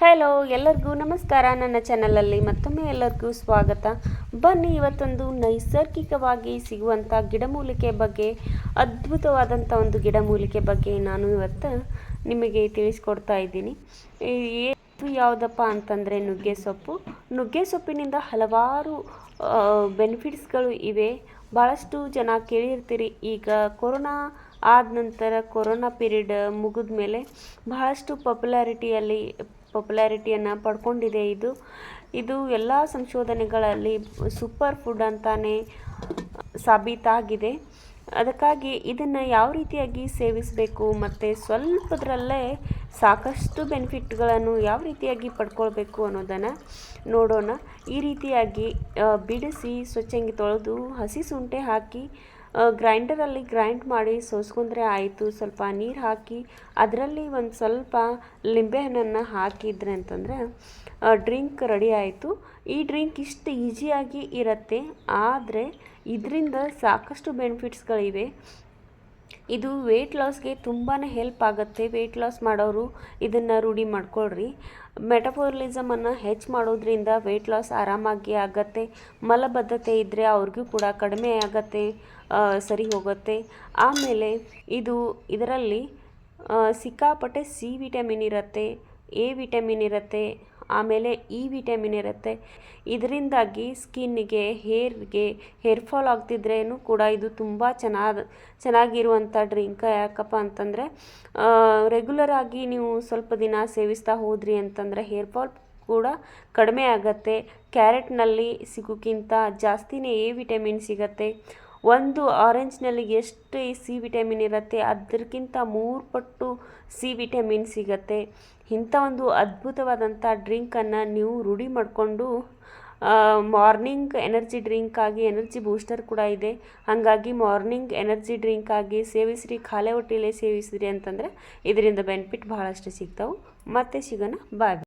Hello ಎಲ್ಲರಿಗೂ ನಮಸ್ಕಾರ. ನನ್ನ ಚಾನಲಲ್ಲಿ ಮತ್ತೊಮ್ಮೆ ಎಲ್ಲರಿಗೂ ಸ್ವಾಗತ. ಬನ್ನಿ, ಇವತ್ತೊಂದು ನೈಸರ್ಗಿಕವಾಗಿ ಸಿಗುವಂಥ ಗಿಡಮೂಲಿಕೆ ಬಗ್ಗೆ, ಅದ್ಭುತವಾದಂಥ ಒಂದು ಗಿಡಮೂಲಿಕೆ ಬಗ್ಗೆ ನಾನು ಇವತ್ತು ನಿಮಗೆ ತಿಳಿಸ್ಕೊಡ್ತಾ ಇದ್ದೀನಿ. ಇದು ಯಾವುದಪ್ಪ ಅಂತಂದರೆ, ನುಗ್ಗೆ ಸೊಪ್ಪು. ನುಗ್ಗೆ ಸೊಪ್ಪಿನಿಂದ ಹಲವಾರು ಬೆನಿಫಿಟ್ಸ್ಗಳು ಇವೆ. ಭಾಳಷ್ಟು ಜನ ಕೇಳಿರ್ತೀರಿ, ಈಗ ಕೊರೋನಾ ಆದ ನಂತರ, ಕೊರೋನಾ ಪೀರಿಯಡ್ ಮುಗಿದ ಮೇಲೆ ಬಹಳಷ್ಟು ಪಾಪ್ಯುಲಾರಿಟಿಯಲ್ಲಿ ಪಾಪ್ಯುಲಾರಿಟಿಯನ್ನು ಪಡ್ಕೊಂಡಿದೆ ಇದು. ಇದು ಎಲ್ಲ ಸಂಶೋಧನೆಗಳಲ್ಲಿ ಸೂಪರ್ ಫುಡ್ ಅಂತಾನೆ ಸಾಬೀತಾಗಿದೆ. ಅದಕ್ಕಾಗಿ ಇದನ್ನು ಯಾವ ರೀತಿಯಾಗಿ ಸೇವಿಸಬೇಕು ಮತ್ತು ಸ್ವಲ್ಪದರಲ್ಲೇ ಸಾಕಷ್ಟು ಬೆನಿಫಿಟ್ಗಳನ್ನು ಯಾವ ರೀತಿಯಾಗಿ ಪಡ್ಕೊಳ್ಬೇಕು ಅನ್ನೋದನ್ನು ನೋಡೋಣ. ಈ ರೀತಿಯಾಗಿ ಬಿಡಿಸಿ, ಸ್ವಚ್ಛಂಗಿ ತೊಳೆದು, ಹಸಿ ಶುಂಠಿ ಹಾಕಿ ಗ್ರೈಂಡರಲ್ಲಿ ಗ್ರೈಂಡ್ ಮಾಡಿ ಸೋಸ್ಕೊಂಡ್ರೆ ಆಯಿತು. ಸ್ವಲ್ಪ ನೀರು ಹಾಕಿ, ಅದರಲ್ಲಿ ಒಂದು ಸ್ವಲ್ಪ ಲಿಂಬೆಹಣ್ಣನ್ನು ಹಾಕಿದ್ರೆ ಅಂತಂದರೆ ಡ್ರಿಂಕ್ ರೆಡಿ ಆಯಿತು. ಈ ಡ್ರಿಂಕ್ ಇಷ್ಟು ಈಸಿಯಾಗಿ ಇರುತ್ತೆ. ಆದರೆ, ಇದರಿಂದ ಸಾಕಷ್ಟು ಬೆನಿಫಿಟ್ಸ್ಗಳಿವೆ ಇದು ವೆಯ್ಟ್ ಲಾಸ್ಗೆ ತುಂಬಾ ಹೆಲ್ಪ್ ಆಗುತ್ತೆ. ವೆಯ್ಟ್ ಲಾಸ್ ಮಾಡೋರು ಇದನ್ನು ರೂಢಿ ಮಾಡ್ಕೊಳ್ರಿ. ಮೆಟಬಾಲಿಸಮನ್ನು ಹೆಚ್ಚು ಮಾಡೋದ್ರಿಂದ ವೆಯ್ಟ್ ಲಾಸ್ ಆರಾಮಾಗಿ ಆಗತ್ತೆ. ಮಲಬದ್ಧತೆ ಇದ್ದರೆ ಅವ್ರಿಗೂ ಕೂಡ ಕಡಿಮೆ ಆಗತ್ತೆ ಸರಿ ಹೋಗುತ್ತೆ. ಆಮೇಲೆ ಇದು ಇದರಲ್ಲಿ ಸಿಕ್ಕಾಪಟ್ಟೆ ಸಿ ವಿಟಮಿನ್ ಇರುತ್ತೆ ಎ ವಿಟಮಿನ್ ಇರುತ್ತೆ ಆಮೇಲೆ ಇ ವಿಟಮಿನ್ ಇರುತ್ತೆ. ಇದರಿಂದಾಗಿ ಸ್ಕಿನ್ನಿಗೆ, ಹೇರ್ಗೆ, ಹೇರ್ ಫಾಲ್ ಆಗ್ತಿದ್ರೇನು ಕೂಡ ಇದು ತುಂಬ ಚೆನ್ನಾದ, ಚೆನ್ನಾಗಿರುವಂಥ ಡ್ರಿಂಕ್. ಯಾಕಪ್ಪ ಅಂತಂದರೆ ರೆಗ್ಯುಲರ್ ಆಗಿ ನೀವು ಸ್ವಲ್ಪ ದಿನ ಸೇವಿಸ್ತಾ ಹೋದ್ರಿ ಅಂತಂದರೆ ಹೇರ್ ಫಾಲ್ ಕೂಡ ಕಡಿಮೆ ಆಗತ್ತೆ. ಕ್ಯಾರೆಟ್ನಲ್ಲಿ ಸಿಗೋಕ್ಕಿಂತ ಜಾಸ್ತಿನೇ ಎ ವಿಟಮಿನ್ ಸಿಗತ್ತೆ. ಒಂದು ಆರೆಂಜ್ನಲ್ಲಿ ಎಷ್ಟು ಸಿ ವಿಟಮಿನ್ ಇರುತ್ತೆ ಅದಕ್ಕಿಂತ ಮೂರು ಪಟ್ಟು ಸಿ ವಿಟಮಿನ್ ಸಿಗತ್ತೆ. ಇಂಥ ಒಂದು ಅದ್ಭುತವಾದಂಥ ಡ್ರಿಂಕನ್ನು ನೀವು ರೂಢಿ ಮಾಡಿಕೊಂಡು ಮಾರ್ನಿಂಗ್ ಎನರ್ಜಿ ಡ್ರಿಂಕ್ ಆಗಿ ಎನರ್ಜಿ ಬೂಸ್ಟರ್ ಕೂಡ ಇದೆ. ಹಾಗಾಗಿ ಮಾರ್ನಿಂಗ್ ಎನರ್ಜಿ ಡ್ರಿಂಕ್ ಆಗಿ ಸೇವಿಸ್ರಿ, ಖಾಲಿ ಹೊಟ್ಟೆಲೇ ಸೇವಿಸ್ರಿ ಅಂತಂದರೆ ಇದರಿಂದ ಬೆನಿಫಿಟ್ ಬಹಳಷ್ಟು ಸಿಗ್ತಾವೆ. ಮತ್ತೆ ಸಿಗೋಣ, ಬಾಯ್.